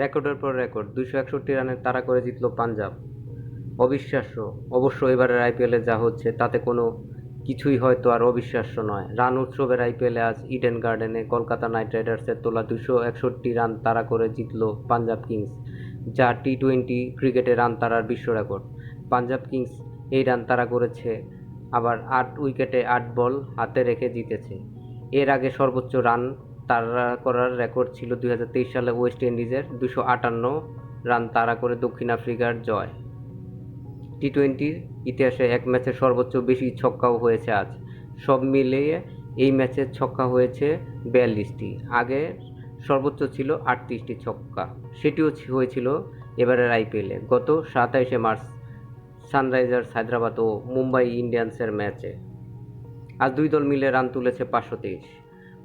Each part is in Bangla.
রেকর্ডের পর রেকর্ড দুশো একষট্টি রানের তাড়া করে জিতলো পাঞ্জাব। অবিশ্বাস্য। অবশ্য এবারের আইপিএলে যা হচ্ছে, তাতে কোনো কিছুই হয়তো আর অবিশ্বাস্য নয়। রান উৎসবের আইপিএলে আজ ইডেন গার্ডেনে কলকাতা নাইট রাইডার্সের তোলা দুশো একষট্টি রান তাড়া করে জিতল পাঞ্জাব কিংস, যা টি টোয়েন্টি ক্রিকেটে রান তাড়ার বিশ্ব রেকর্ড। পাঞ্জাব কিংস এই রান তাড়া করেছে, আবার আট উইকেটে আট বল হাতে রেখে জিতেছে। এর আগে সর্বোচ্চ রান তাড়া করার রেকর্ড ছিল দুই হাজার তেইশ সালে ওয়েস্ট ইন্ডিজের দুশো আটান্ন রান তাড়া করে দক্ষিণ আফ্রিকার জয়। টি টোয়েন্টির ইতিহাসে এক ম্যাচে সর্বোচ্চ বেশি ছক্কাও হয়েছে আজ। সব মিলিয়ে এই ম্যাচে ছক্কা হয়েছে বিয়াল্লিশটি। আগে সর্বোচ্চ ছিল আটত্রিশটি ছক্কা। সেটিও হয়েছিল এবারের আইপিএলে গত সাতাইশে মার্চ সানরাইজার্স হায়দ্রাবাদ ও মুম্বাই ইন্ডিয়ান্সের ম্যাচে। আজ দুই দল মিলে রান তুলেছে পাঁচশো তেইশ।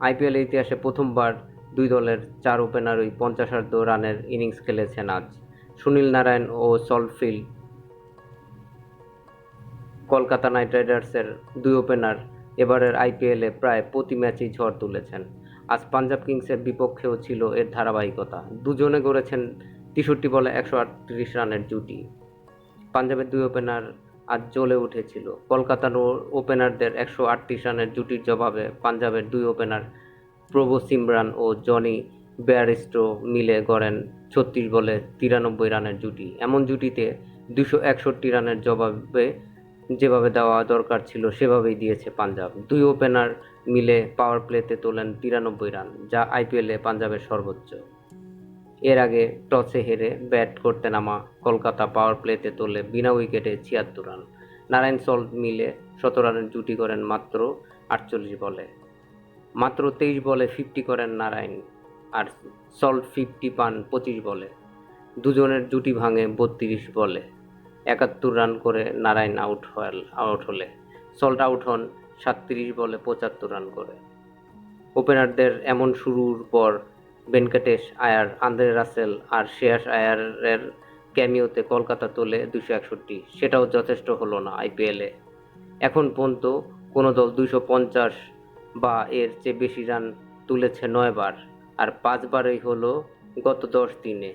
আইপিএলের ইতিহাসে প্রথমবার দুই দলের চার ওপেনারই পঞ্চাশার্ধ রানের ইনিংস খেলেছেন আজ। সুনীল নারায়ণ ও সল্টফিল্ড কলকাতা নাইট রাইডার্সের দুই ওপেনার এবারের আইপিএলে প্রায় প্রতি ম্যাচেই ঝড় তুলেছেন। আজ পাঞ্জাব কিংসের বিপক্ষেও ছিল এর ধারাবাহিকতা। দুজনে গড়েছেন তেষট্টি বলে একশো আটত্রিশ রানের জুটি। পাঞ্জাবের দুই ওপেনার আজ জ্বলে উঠেছিল। কলকাতার ওপেনারদের একশো আটত্রিশ রানের জুটির জবাবে পাঞ্জাবের দুই ওপেনার প্রভু সিমরান ও জনি ব্যারিস্টো মিলে গড়েন ছত্রিশ বলে তিরানব্বই রানের জুটি। এমন জুটিতে দুশো একষট্টি রানের জবাবে যেভাবে দেওয়া দরকার ছিল, সেভাবেই দিয়েছে পাঞ্জাব। দুই ওপেনার মিলে পাওয়ার প্লেতে তোলেন তিরানব্বই রান, যা আইপিএলে পাঞ্জাবের সর্বোচ্চ। এর আগে টসে হেরে ব্যাট করতে নামা কলকাতা পাওয়ার প্লেতে তোলে বিনা উইকেটে ছিয়াত্তর রান। নারায়ণ সল্ট মিলে সতেরো রানের জুটি করেন মাত্র আটচল্লিশ বলে। মাত্র তেইশ বলে ফিফটি করেন নারায়ণ আর সল্ট ফিফটি পান পঁচিশ বলে। দুজনের জুটি ভাঙে বত্রিশ বলে। একাত্তর রান করে নারায়ণ আউট হল আউট হলে। সল্ট আউট হন সাতত্রিশ বলে পঁচাত্তর রান করে। ওপেনারদের এমন শুরুর পর ভেঙ্কটেশ আয়ার, আন্দ্রে রাসেল আর শেয়াস আয়ারের ক্যামিওতে কলকাতা তোলে দুশো একষট্টি। সেটাও যথেষ্ট হলো না আইপিএলে এখন পর্যন্ত কোনো দল দুশো পঞ্চাশ বা এর চেয়ে বেশি রান তুলেছে নয়বার, আর পাঁচবারই হলো গত দশ দিনে।